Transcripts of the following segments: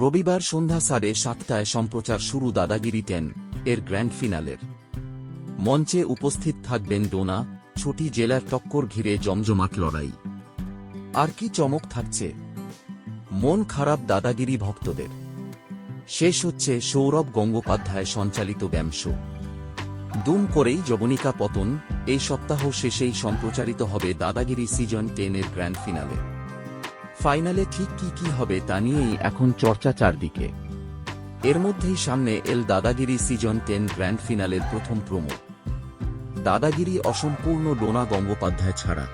রবিবার সন্ধ্যা সাড়ে সাতটায় সম্প্রচার শুরু দাদাগিরি টেন, এর গ্র্যান্ড ফিনালের। মঞ্চে উপস্থিত থাকবেন ডোনা, ছুটি জেলার টক্কর ঘিরে জমজমাট লড়াই। আর কি চমক থাকছে? মন খারাপ দাদাগিরি ভক্তদের। শেষ হচ্ছে সৌরভ গঙ্গোপাধ্যায় সঞ্চালিত ব্যায়াম শো। দুম করেই যবনিকা পতন, এই সপ্তাহ শেষেই সম্প্রচারিত হবে দাদাগিরি সিজন টেনের গ্র্যান্ড ফিনালে। ফাইনালে ঠিক কি কি হবে তা নিয়েই এখন চর্চা চারদিকে। এর মধ্যেই সামনে এল দাদাগিরি সিজন টেন গ্র্যান্ড ফিনালের প্রথম প্রমো। দাদাগিরি অসম্পূর্ণ ডোনা গঙ্গোপাধ্যায় ছাড়া।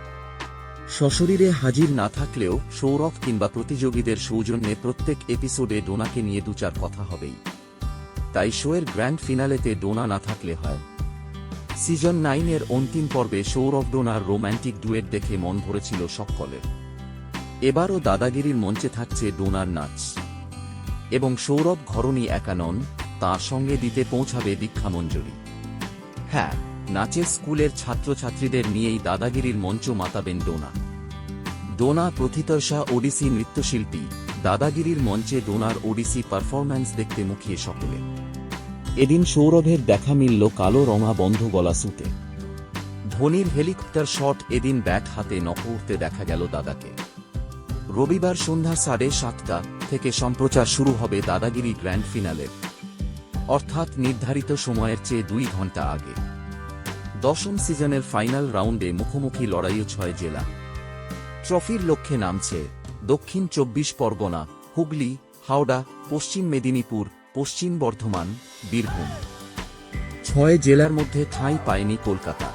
সশরীরে হাজির না থাকলেও সৌরভ কিংবা প্রতিযোগীদের সৌজন্যে প্রত্যেক এপিসোডে ডোনাকে নিয়ে দুচার কথা হবেই। তাই শোয়ের গ্র্যান্ড ফিনালেতে ডোনা না থাকলে হয়। সিজন নাইনের অন্তিম পর্বে সৌরভ ডোনার রোম্যান্টিক ডুয়েট দেখে মন ভরেছিল সকলের। এবারও দাদাগিরির মঞ্চে থাকছে ডোনার নাচ। এবং সৌরভ ঘরণী একা নন তাঁর সঙ্গে দিতে পৌঁছাবে দীক্ষামঞ্জরি। হ্যাঁ নাচের স্কুলের ছাত্রছাত্রীদের নিয়েই দাদাগিরির মঞ্চ মাতাবেন ডোনা। ডোনা প্রথিতয়সা ওডিসি নৃত্যশিল্পী, দাদাগিরির মঞ্চে ডোনার ওডিসি পারফরম্যান্স দেখতে মুখিয়ে সকলে। এদিন সৌরভের দেখা মিলল কালো রঙা বন্ধ গলা সুতে। ধোনির হেলিকপ্টার শট এদিন ব্যাট হাতে নখ উঠতে দেখা গেল দাদাকে। রবিবার সন্ধ্যা সাড়ে সাতটা থেকে সম্প্রচার শুরু হবে দাদাগিরি গ্র্যান্ড ফিনালের অর্থাৎ নির্ধারিত সময়ের চেয়ে দুই ঘণ্টা আগে। দশম সিজনের ফাইনাল রাউন্ডে মুখোমুখি লড়াইও ছয় জেলা। ট্রফির লক্ষ্যে নামছে দক্ষিণ চব্বিশ পরগনা, হুগলি, হাওড়া, পশ্চিম মেদিনীপুর, পশ্চিম বর্ধমান, বীরভূম। ছয় জেলার মধ্যে ঠাঁই পায়নি কলকাতা।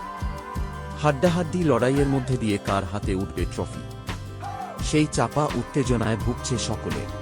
হাড্ডাহাড্ডি লড়াইয়ের মধ্যে দিয়ে কার হাতে উঠবে ট্রফি? সেই চাপা উত্তেজনায় ভুগছে সকলে।